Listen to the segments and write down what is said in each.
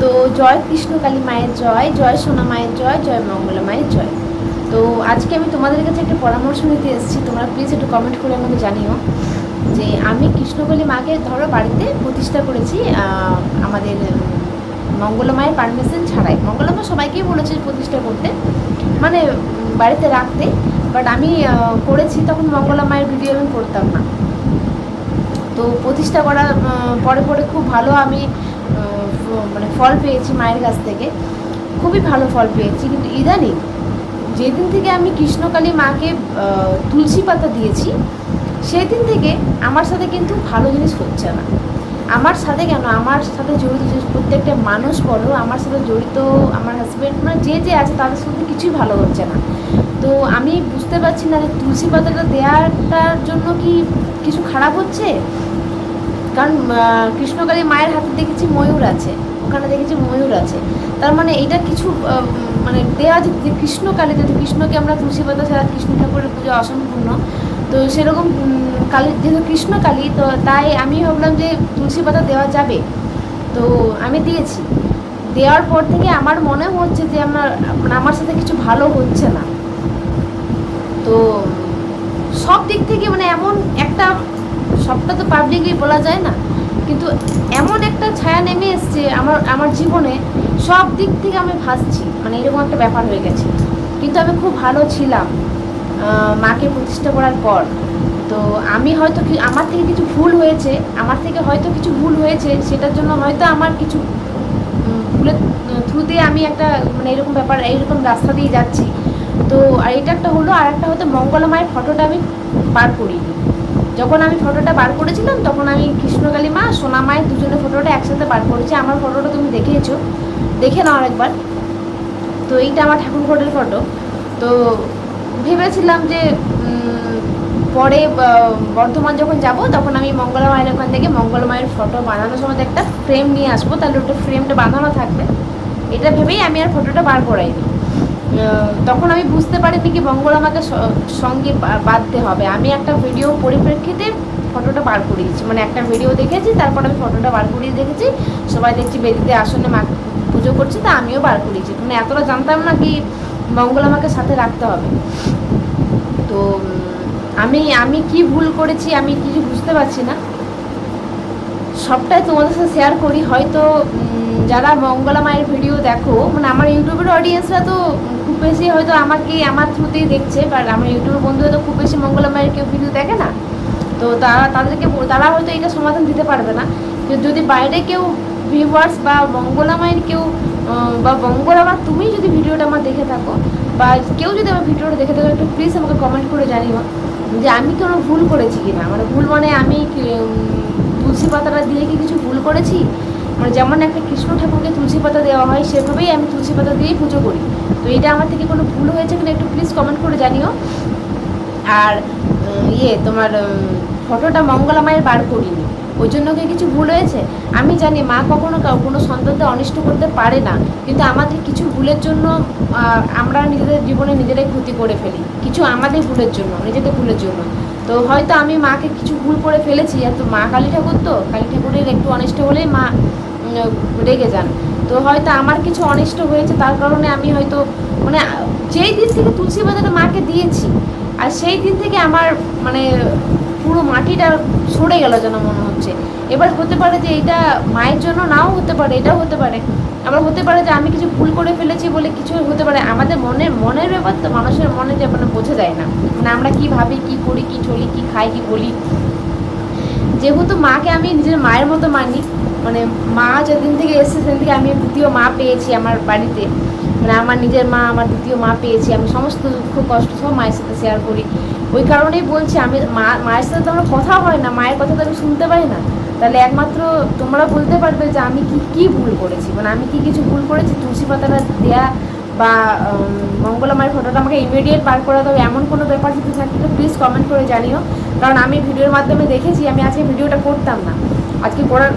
তো জয় কৃষ্ণকালী মায়ের জয় জয় সোনা মায়ের জয় জয় মঙ্গলা মায়ের জয়। তো আজকে আমি তোমাদের কাছে একটা পরামর্শ নিতে এসেছি, তোমরা প্লিজ একটু কমেন্ট করে আমাকে জানিও যে আমি কৃষ্ণকালী মাকে ধরো বাড়িতে প্রতিষ্ঠা করেছি আমাদের মঙ্গলা মায়ের পারমিশন ছাড়াই। মঙ্গলা মা সবাইকেই বলেছে প্রতিষ্ঠা করতে মানে বাড়িতে রাখতে বাট আমি করেছি তখন মঙ্গলা মায়ের ভিডিও আমি করতাম না। তো প্রতিষ্ঠা করার পরে পরে খুব ভালো আমি মানে ফল পেয়েছি মায়ের কাছ থেকে। খুবই ভালো ফল পেয়েছি, কিন্তু ইদানিং যেদিন থেকে আমি কৃষ্ণকালী মাকে তুলসী পাতা দিয়েছি সেই দিন থেকে আমার সাথে কিন্তু ভালো জিনিস হচ্ছে না। আমার সাথে কেন? আমার সাথে জড়িত যে প্রত্যেকটা মানুষ বলো, আমার সাথে জড়িত আমার হাজব্যান্ড মানে যে যে আছে তাদের সাথে কিছুই ভালো হচ্ছে না। তো আমি বুঝতে পারছি না তুলসী পাতাটা দেওয়াটার জন্য কি কিছু খারাপ হচ্ছে? কারণ কৃষ্ণকালী মায়ের হাতে দেখেছি ময়ূর আছে, ওখানে দেখেছি ময়ূর আছে। তার মানে এটা কিছু মানে দেওয়া যে কৃষ্ণকালী, যদি কৃষ্ণকে আমরা তুলসী পাতা ছাড়া কৃষ্ণ ঠাকুরের পুজো অসম্পূর্ণ, তো সেরকম কালী, যেহেতু কৃষ্ণকালী, তো তাই আমি ভাবলাম যে তুলসী পাতা দেওয়া যাবে। তো আমি দিয়েছি। দেওয়ার পর থেকে আমার মনে হচ্ছে যে আমার মানে আমার সাথে কিছু ভালো হচ্ছে না। তো সব দিক থেকে মানে এমন একটা সবটা তো পাবলিকলি বলা যায় না। কিন্তু এমন একটা ছায়া নেমে এসছে আমার আমার জীবনে, সব দিক থেকে আমি ভাসছি। মানে এরকম একটা ব্যাপার হয়ে গেছে। কিন্তু আমি খুব ভালো ছিলাম মাকে প্রতিষ্ঠা করার পর। তো আমি হয়তো কি, আমার থেকে কিছু ভুল হয়েছে, আমার থেকে হয়তো কিছু ভুল হয়েছে, সেটার জন্য হয়তো আমার কিছু ভুলের থ্রুতে আমি একটা মানে এরকম ব্যাপার, এইরকম রাস্তা দিয়ে যাচ্ছি। তো আর এটা একটা হলো আর একটা হয়তো মঙ্গলা মায়ের ফটোটা আমি বার করিনি। যখন আমি ফটোটা বার করেছিলাম, তখন আমি কৃষ্ণকালী মা, সোনা মায়ের দুজনের ফটোটা একসাথে বার করেছি। আমার ফটোটা তুমি দেখেছ, দেখে নাও আরেকবার। তো এইটা আমার ঠাকুর ঘরের ফটো তো ভেবেছিলাম যে পরে বর্ধমান যখন যাব, তখন আমি মঙ্গলা মায়ের ওখান থেকে মঙ্গলা মায়ের ফটো বানানোর সময় একটা ফ্রেম নিয়ে আসব, তাহলে ওটা ফ্রেমটা বাঁধানো থাকবে। এটা ভেবেই আমি আর ফটোটা বার করাইনি। তখন আমি বুঝতে পারিনি কি মঙ্গল আমাকে সঙ্গে বাঁধতে হবে। আমি একটা ভিডিও পরিপ্রেক্ষিতে ফটোটা বার করিয়েছি মানে একটা ভিডিও দেখেছি, তারপর আমি ফটোটা বার করিয়ে দেখেছি। সবাই দেখছি বেদিতে আসনে মা পুজো করছে, তা আমিও বার করিয়েছি মানে এতটা জানতাম না কি মঙ্গল আমাকে সাথে রাখতে হবে। তো আমি আমি কি ভুল করেছি, আমি কিছু বুঝতে পারছি না। সবটাই তোমাদের সাথে শেয়ার করি। হয়তো যারা মঙ্গলা মায়ের ভিডিও দেখো মানে আমার ইউটিউবের অডিয়েন্সরা তো খুব বেশি হয়তো আমাকে, আমার থ্রুতেই দেখছে বাট আমার ইউটিউবের বন্ধু তো খুব বেশি মঙ্গলা মায়ের কেউ ভিডিও দেখে না। তো তারা, তাদেরকে তারা হয়তো এটা সমাধান দিতে পারবে না। যদি বাইরে কেউ ভিউয়ার্স বা মঙ্গলা মায়ের কেউ বা মঙ্গলা মা, তুমি যদি ভিডিওটা আমার দেখে থাকো, বা কেউ যদি আমার ভিডিওটা দেখে থাকো, একটু প্লিজ আমাকে কমেন্ট করে জানিও যে আমি কোনো ভুল করেছি কিনা। মানে ভুল মানে আমি তুলসী পাতাটা দিয়ে কি কিছু ভুল করেছি? মানে যেমন একটা কৃষ্ণ ঠাকুরকে তুলসী পাতা দেওয়া হয়, সেভাবেই আমি তুলসী পাতা দিয়েই পুজো করি। তো এটা আমার থেকে কোনো ভুল হয়েছে কিনা একটু প্লিজ কমেন্ট করে জানিও। আর ইয়ে তোমার ফটোটা মঙ্গলা মায়ের বার করিনি। ওই জন্য কি কিছু ভুল হয়েছে? আমি জানি মা কখনো কোনো সন্তানদের অনিষ্ট করতে পারে না, কিন্তু আমাদের কিছু ভুলের জন্য আমরা নিজেদের জীবনে নিজেরাই ক্ষতি করে ফেলি। কিছু আমাদের ভুলের জন্য, নিজেদের ভুলের জন্য। তো হয়তো আমি মাকে কিছু ভুল করে ফেলেছি, আর তো মা কালী ঠাকুর তো কালী ঠাকুরের একটু অনিষ্ট হলেই মা রেগে যান। তো হয়তো আমার কিছু অনিষ্ট হয়েছে, তার কারণে আমি হয়তো মানে যেই দিন থেকে তুলসী পাতাটা মাকে দিয়েছি, আর সেই দিন থেকে আমার মানে পুরো মাটিটা সরে গেল যেন মনে হচ্ছে। এবার হতে পারে যে এটা মায়ের জন্য নাও হতে পারে, এটাও হতে পারে। আবার হতে পারে যে আমি কিছু ভুল করে ফেলেছি বলে কিছু হতে পারে। আমাদের মনের মনের ব্যাপার তো মানুষের মনে যে মানে বোঝা যায় না। মানে আমরা কি ভাবি, কি করি, কি চলি, কি খাই, কি বলি। যেহেতু মাকে আমি নিজের মায়ের মতো মানি মানে মা যেদিন থেকে এসেছে সেদিন থেকে আমি দ্বিতীয় মা পেয়েছি আমার বাড়িতে। মানে আমার নিজের মা আমার দ্বিতীয় মা পেয়েছি। আমি সমস্ত দুঃখ কষ্ট সব মায়ের সাথে শেয়ার করি। ওই কারণেই বলছি আমি মা মায়ের সাথে তো আমার কথা হয় না মায়ের কথা তো আমি শুনতে পাই না। তাহলে একমাত্র তোমরা বলতে পারবে যে আমি কি কি ভুল করেছি? মানে আমি কি কিছু ভুল করেছি? তুলসী পাতাটা দেয়া বা উম, মঙ্গলা মায়ের ফটোটা আমাকে ইমিডিয়েট বার করা দেবে এমন কোনো ব্যাপার যদি থাকে তো প্লিজ কমেন্ট করে জানিও। কারণ আমি ভিডিওর মাধ্যমে দেখেছি আমি আজকে ভিডিওটা করতাম না। আজকে করার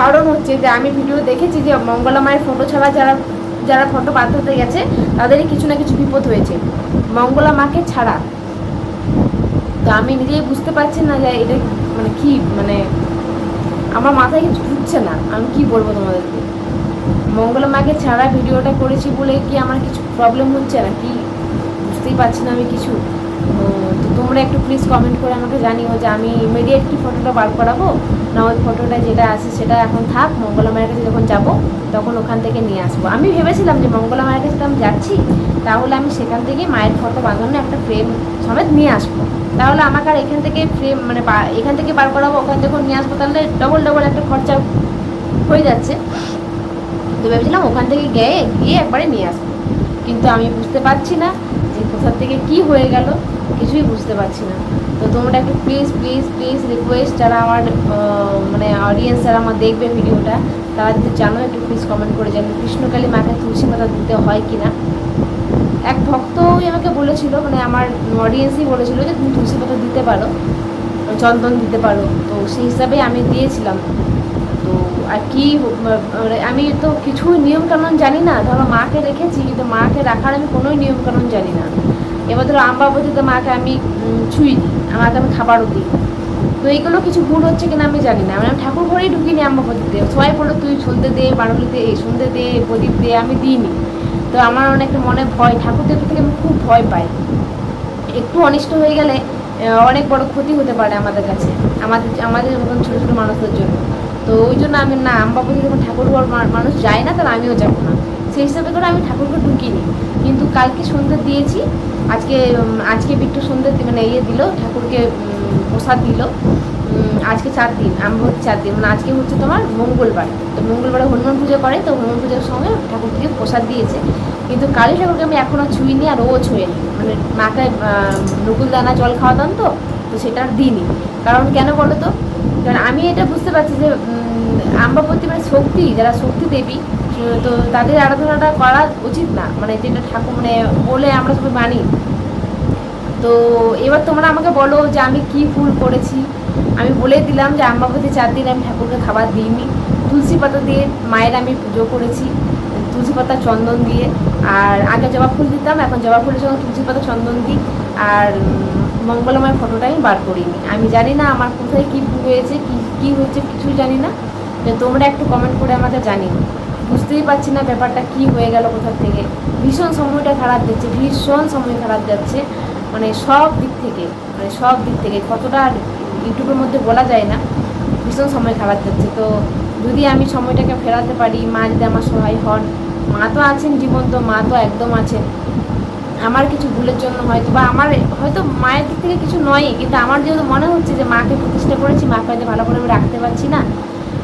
কারণ হচ্ছে যে আমি ভিডিও দেখেছি যে মঙ্গলা মায়ের ফটো ছাড়া যারা যারা ফটো বাদ হতে গেছে, তাদেরই কিছু না কিছু বিপদ হয়েছে। মঙ্গলা মাকে ছাড়া। তো আমি নিজেই বুঝতে পারছি না যে এটা মানে কি মানে আমার মাথায় কিছু ঢুকছে না। আমি কি বলব তোমাদেরকে? মঙ্গলা মাকে ছাড়া ভিডিওটা করেছি বলে কি আমার কিছু প্রবলেম হচ্ছে না? কি? বুঝতেই পারছি না আমি কিছু। তো তোমরা একটু প্লিজ কমেন্ট করে আমাকে জানিও যে আমি ইমিডিয়েট কি ফটোটা বার করাবো? না ওই ফটোটা যেটা আছে সেটা এখন থাক, মঙ্গলা মায়ের কাছে যখন যাব, তখন ওখান থেকে নিয়ে আসব। আমি ভেবেছিলাম যে মঙ্গলা মায়ের কাছে আমি যাচ্ছি, তাহলে আমি সেখান থেকে মায়ের ফটো বাঁধানো একটা ফ্রেম সমেত নিয়ে আসব। তাহলে আমাকে আর এখান থেকে ফ্রেম মানে এখান থেকে বার করাবো, ওখান থেকে নিয়ে আসব, তাহলে ডবল ডবল একটা খরচা হয়ে যাচ্ছে। তো ভেবেছিলাম ওখান থেকে গিয়ে গিয়ে একবারে নিয়ে আসব। কিন্তু আমি বুঝতে পারছি না যে কোথা থেকে কি হয়ে গেল, কিছুই বুঝতে পারছি না। তো তোমরা একটু প্লিজ প্লিজ প্লিজ রিকোয়েস্ট যারা আমার মানে অডিয়েন্স যারা আমার দেখবে ভিডিওটা তারা যদি জানো, একটু প্লিজ কমেন্ট করে জানো কৃষ্ণকালী মাকে তুলসী পাতা দিতে হয় কি না এক ভক্তই আমাকে বলেছিল মানে আমার অডিয়েন্সই বলেছিল যে তুমি তুলসী পাতা দিতে পারো, চন্দন দিতে পারো। তো সেই হিসাবে আমি দিয়েছিলাম। আর কি মানে আমি তো কিছু নিয়ম কানুন জানি না। ধরো মাকে রেখেছি, কিন্তু মাকে রাখার আমি কোনো নিয়ম কানুন জানি না। এবার ধরো আম্বাবতীতে মাকে আমি ছুঁই দিই আমাকে আমি খাবারও দিই। তো এইগুলো কিছু ভুল হচ্ছে কিনা আমি জানি না। মানে আমি ঠাকুর ঘরেই ঢুকিনি আম্বাবতীতে সবাই বলল, তুই সন্ধে দে বারোলিতে এই সন্ধে দে, প্রদীপ দে, আমি দিইনি। তো আমার অনেকটা মনে ভয় ঠাকুর দেবতা থেকে আমি খুব ভয় পাই। একটু অনিষ্ট হয়ে গেলে অনেক বড় ক্ষতি হতে পারে আমাদের কাছে, আমাদের আমাদের মতন ছোটো ছোটো মানুষদের জন্য। তো ওই জন্য আমি না, আম আমবাবতী যখন ঠাকুর ঘর মানুষ যায় না, তাহলে আমিও যাব না। সেই হিসাবে করে আমি ঠাকুরঘর ঢুকিনি। কিন্তু কালকে সন্ধ্যে দিয়েছি, আজকে আজকে বিট্টু সন্ধ্যে মানে ইয়ে দিল, ঠাকুরকে প্রসাদ দিল। আজকে চার দিন, আমি হচ্ছে চার দিন। মানে আজকে হচ্ছে তোমার মঙ্গলবার। তো মঙ্গলবারে হনুমান পুজো করে, তো হনুমান পুজোর সঙ্গে ঠাকুরকে প্রসাদ দিয়েছে। কিন্তু কালী ঠাকুরকে আমি এখনও ছুঁইনি আর ও ছুঁয়েনি। মানে মাকে নকুল দানা জল খাওয়াতাম তো তো সেটা আর দিইনি। কারণ কেন বলো তো? কারণ আমি এটা বুঝতে পারছি যে আম্বাবতী মানে শক্তি, যারা শক্তি দেবী, তো তাদের আরাধনাটা করা উচিত না। মানে যেটা ঠাকুর মানে বলে আমরা সবাই মানি। তো এবার তোমরা আমাকে বলো যে আমি কি ভুল করেছি। আমি বলে দিলাম যে আম্বাবতী চার দিন আমি ঠাকুরকে খাবার দিইনি। তুলসী পাতা দিয়ে মায়ের আমি পুজো করেছি, তুলসী পাতা চন্দন দিয়ে। আর আগে জবা ফুল দিতাম, এখন জবা ফুলের সঙ্গে তুলসী পাতা চন্দন দিই। আর মঙ্গলময় ফটোটা আমি বার করিনি। আমি জানি না আমার কোথায় কী ভুল হয়েছে, কী কী হয়েছে কিছুই জানি না। তোমরা একটু কমেন্ট করে আমাকে জানিও। বুঝতেই পারছি না ব্যাপারটা কি হয়ে গেল কোথা থেকে। ভীষণ সময়টা খারাপ যাচ্ছে, ভীষণ সময় খারাপ যাচ্ছে। মানে সব দিক থেকে মানে সব দিক থেকে। কতটা ইউটিউবের মধ্যে বলা যায় না, ভীষণ সময় খারাপ যাচ্ছে। তো যদি আমি সময়টাকে ফেরাতে পারি, মা যদি আমার সহায় হন, মা তো আছেন জীবন্ত, মা তো একদম আছেন। আমার কিছু ভুলের জন্য হয়তো বা আমার হয়তো মায়ের দিক থেকে কিছু নয় কিন্তু আমার যেহেতু মনে হচ্ছে যে মাকে প্রতিষ্ঠা করেছি, মাকে হয়তো ভালো করে আমি রাখতে পারছি না,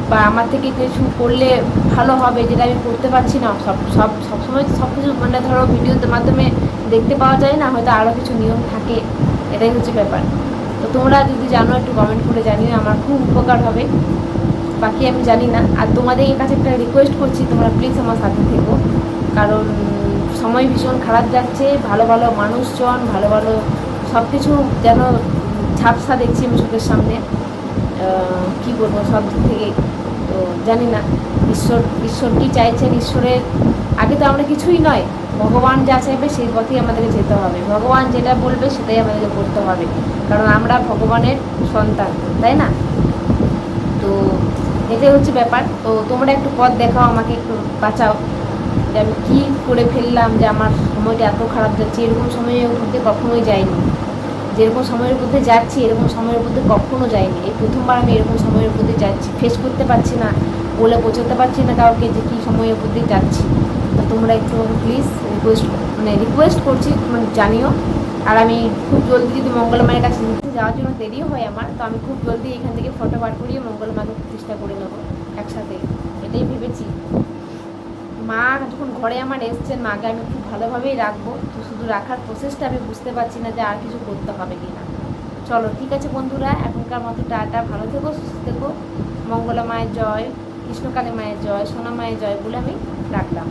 বা আমার থেকে কিছু করলে ভালো হবে যেটা আমি করতে পারছি না, সব সব, সবসময় সব কিছু মানে ধরো ভিডিওর মাধ্যমে দেখতে পাওয়া যায় না, হয়তো আরও কিছু নিয়ম থাকে, এটাই হচ্ছে ব্যাপার। তো তোমরা যদি জানো একটু কমেন্ট করে জানিও, আমার খুব উপকার হবে, বাকি আমি জানি না। আর তোমাদের কাছে একটা রিকোয়েস্ট করছি, তোমরা প্লিজ আমার সাথে থেকো, কারণ সময় ভীষণ খারাপ যাচ্ছে, ভালো ভালো মানুষজন, ভালো ভালো সব কিছু যেন ঝাপসা দেখছি আমি চোখের সামনে। কি বলব, সব দিক থেকে, তো জানি না, ঈশ্বর ঈশ্বর কী চাইছেন ঈশ্বরের। আগে তো আমরা কিছুই নয়, ভগবান যা চাইবে সেই পথেই আমাদেরকে যেতে হবে। ভগবান যেটা বলবে সেটাই আমাদেরকে করতে হবে, কারণ আমরা ভগবানের সন্তান, তাই না? তো এটাই হচ্ছে ব্যাপার। তো তোমরা একটু পথ দেখাও, আমাকে একটু বাঁচাও। যে আমি কী করে ফেললাম যে আমার সময়টা এত খারাপ যাচ্ছে, এরকম সময়ের মধ্যে কখনোই যাইনি। যেরকম সময়ের মধ্যে যাচ্ছি, এরকম সময়ের মধ্যে কখনো যাইনি। এই প্রথমবার আমি এরকম সময়ের মধ্যে যাচ্ছি। ফেস করতে পারছি না, বলে বোঝাতে পারছি না কাউকে যে কী সময়ের মধ্যে যাচ্ছি। তো তোমরা একটু প্লিজ রিকোয়েস্ট মানে রিকোয়েস্ট করছি মানে জানিও। আর আমি খুব জলদি যদি মঙ্গলমায়ের কাছে যাওয়ার জন্য দেরিও হয় আমার, তো আমি খুব জলদি এখান থেকে ফটো বার করিয়ে মঙ্গলমাকে প্রতিষ্ঠা করে নেব একসাথে। এটাই ভেবেছি। মা যখন ঘরে আমার এসছেন, মাকে আমি খুব ভালোভাবেই রাখব। তো শুধু রাখার প্রসেসটা আমি বুঝতে পারছি না যে আর কিছু করতে হবে কি না চলো, ঠিক আছে বন্ধুরা, এখনকার মতো টাটা। ভালো থেকো, সুস্থ থেকো। মঙ্গলা মায়ের জয়, কৃষ্ণকালী মায়ের জয়, সোনা মায়ের জয় বলে আমি রাখলাম।